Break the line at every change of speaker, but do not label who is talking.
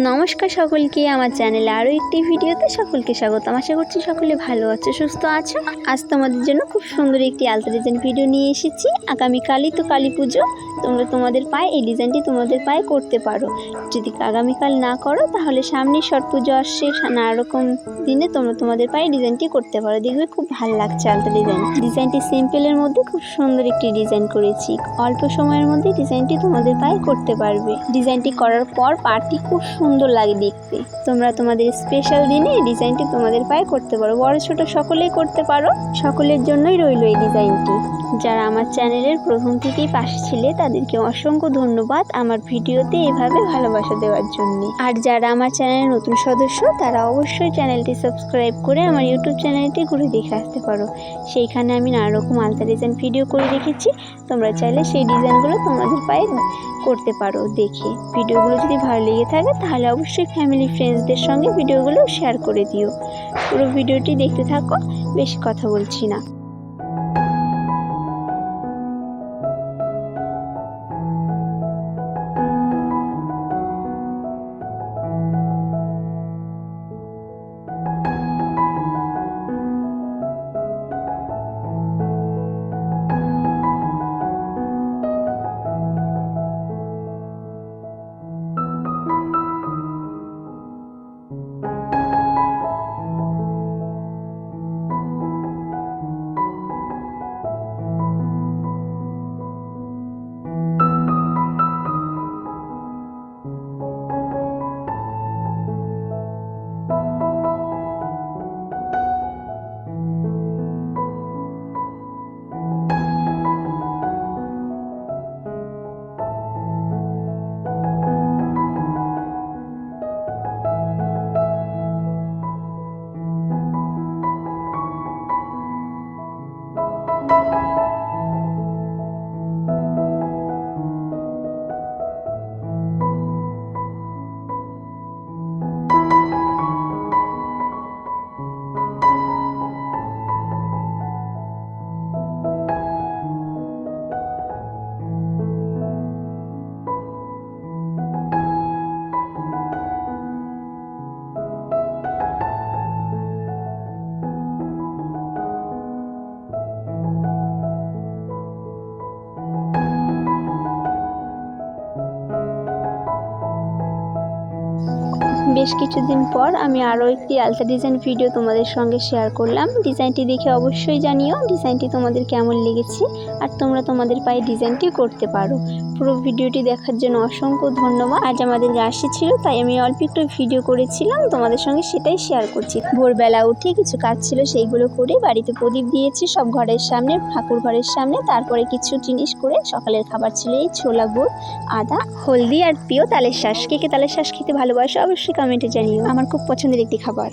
নমস্কার সকলকে, আমার চ্যানেলে আরও একটি ভিডিওতে সকলকে স্বাগত। আশা করছি সকলে ভালো আছো, সুস্থ আছো। আজ তোমাদের জন্য খুব সুন্দর একটি আলতা ডিজাইন ভিডিও নিয়ে এসেছি। আগামীকালই তো কালী পুজো তোমরা তোমাদের পায়ে এই ডিজাইনটি তোমাদের পায়ে করতে পারো। যদি আগামীকাল না করো, তাহলে সামনে ছট পুজো আসছে নানা রকম দিনে তোমরা তোমাদের পায়ে ডিজাইনটি করতে পারো। দেখবে খুব ভালো লাগছে আলতা ডিজাইন। ডিজাইনটি সিম্পলের মধ্যে খুব সুন্দর একটি ডিজাইন করেছি। অল্প সময়ের মধ্যে ডিজাইনটি তোমাদের পায়ে করতে পারবে। ডিজাইনটি করার পর পাটি খুব সুন্দর লাগে দেখতে। তোমরা তোমাদের স্পেশাল দিনে এই ডিজাইনটি তোমাদের পায়ে করতে পারো। বড় ছোট সকলেই করতে পারো। সকলের জন্যই রইল এই ডিজাইনটি। যারা আমার চ্যানেলের প্রথম থেকেই পাশে ছিলে তাদেরকে অসংখ্য ধন্যবাদ আমার ভিডিওতে এভাবে ভালোবাসা দেওয়ার জন্য। আর যারা আমার চ্যানেলের নতুন সদস্য, তারা অবশ্যই চ্যানেলটি সাবস্ক্রাইব করে আমার ইউটিউব চ্যানেলটি ঘুরে দেখে আসতে পারো। সেইখানে আমি নানা রকম আলতা ডিজাইন ভিডিও করে রেখেছি। তোমরা চাইলে সেই ডিজাইনগুলো তোমাদের পায়ে করতে পারো দেখে। ভিডিওগুলো যদি ভালো লেগে থাকে, তাহলে অবশ্যই ফ্যামিলি ফ্রেন্ডসদের সঙ্গে ভিডিওগুলো শেয়ার করে দিও। পুরো ভিডিওটি দেখতে থাকো, বেশি কথা বলছি না। বেশ কিছুদিন পর আমি আরও একটি আলতা ডিজাইন ভিডিও তোমাদের সঙ্গে শেয়ার করলাম। ডিজাইনটি দেখে অবশ্যই জানিও, ডিজাইনটি তোমাদের কেমন লেগেছে, আর তোমরা তোমাদের পায়ে ডিজাইনটি করতে পারো। পুরো ভিডিওটি দেখার জন্য অসংখ্য ধন্যবাদ। আজ আমাদের রাশি ছিল, তাই আমি অল্প একটু ভিডিও করেছিলাম, তোমাদের সঙ্গে সেটাই শেয়ার করছি। ভোরবেলা উঠে কিছু কাজ ছিল, সেইগুলো করে বাড়িতে প্রদীপ দিয়েছি, সব ঘরের সামনে, ঠাকুর ঘরের সামনে, তারপরে কিছু জিনিস করে সকালের খাবার ছিল, এই ছোলা গুড়, আদা, হলদি আর প্রিয় তালের শ্বাস কে কে তালের শ্বাস খেতে ভালোবাসো অবশ্যই কমেন্টে জানিও। আমার খুব পছন্দের একটি খাবার।